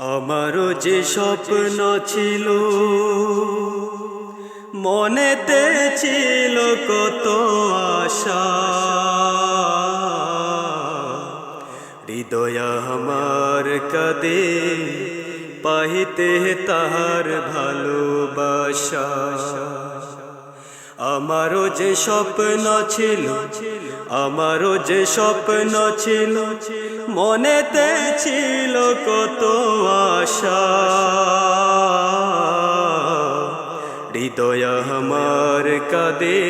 আমারও যে স্বপ্ন ছিল, মনেতে ছিল কত আশা। হৃদয় আমার কাদে, পাহিতে তাহার ভালোবাসা। আমারও যে স্বপ্ন ছিল, আমারও যে স্বপ্ন ছিল মনেতে ছিল কত আশা। হৃদয় আমার কাদে,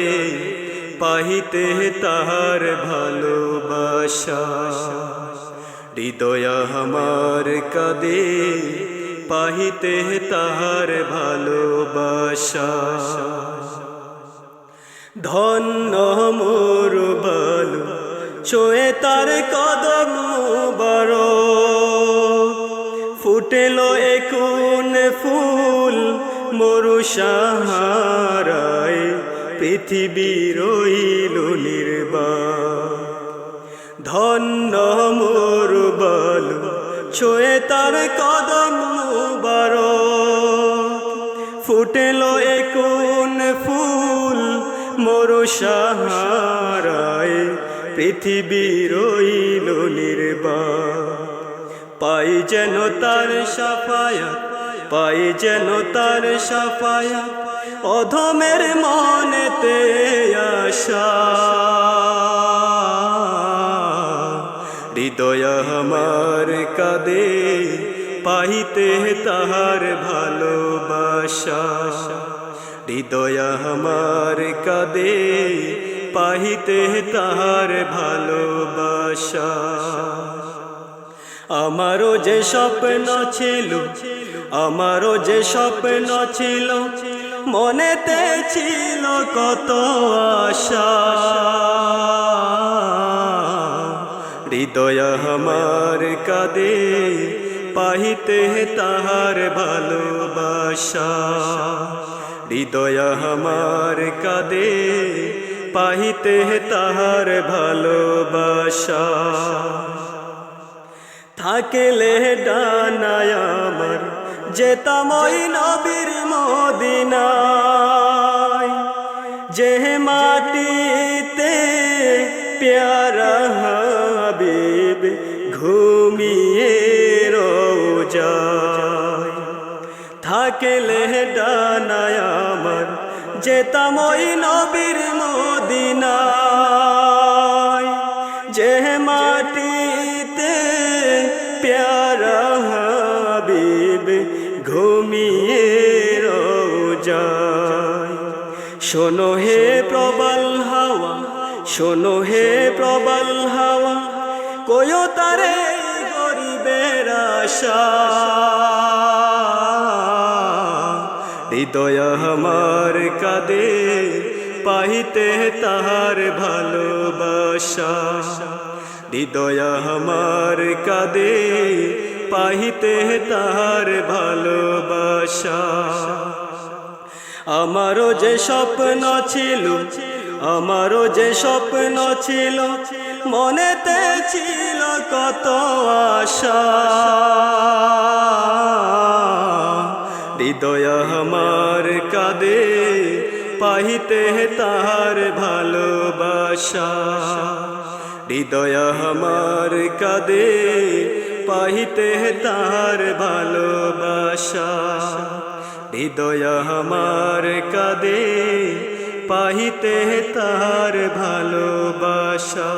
পাহিতে তাহার ভালোবাসা। হৃদয় আমার কাদে, পাহিতে তাহার ভালোবাসা। ধন্য মোর বল ছোয়ে তার কদম বড়। ফুটেলো একুন ফুল মরু সাহারায় পৃথিবীর রইল নির্বাণ। ধন্য মোর বল ছোয়ে তার কদম বার ফুটেলো একুন ফুল মোর সাহারায় পৃথিবীর নির্বাণ। পাই যেন তার সাফায়াত, পাই যেন তার সাফায়াত, অধমের মনেতে আশা। হৃদয় আমার কাদে পাইতে তাহার ভালোবাসা। হৃদয় আমার কাদে পাহিতে তাহার ভালোবাসা। আমারও যে স্বপ্ন ছিল, আমারও যে স্বপ্ন ছিল, মনেতে ছিল কত আশা। হৃদয় আমার কাদে, পাহিতে তাহার ভালোবাসা। হৃদয় আমার কাদে পাহিতে তাহার ভালোবাসা। থাকলে ডানায় আমার যেতাম নবীর মদিনায়। যে মাটিতে প্যারা হাবিব ঘুমিয়ে রোজায়। থাকলে ডানায় আমার যেতাম ওই নবীর মদিনায়। যে মাটিতে প্যারা হাবিব ঘুমিয়ে রোজায়। শোনো হে প্রবল হাওয়া, শোনো হে প্রবল হাওয়া কয়ো তারে গরিবের আশা। হৃদয় আমার কাদে পাইতে তাহার ভালোবাসা। হৃদয় আমার কাদে পাইতে তাহার ভালোবাসা। আমারও যে স্বপ্ন ছিল, আমারও যে স্বপ্ন ছিল, মনেতে ছিল কত আশা। হৃদয় আমার কাদে, পাহিতে তাহার ভালোবাসা। হৃদয় আমার কাদে, পাহিতে তাহার ভালোবাসা। হৃদয় আমার কাদে, পাহিতে তাহার ভালোবাসা।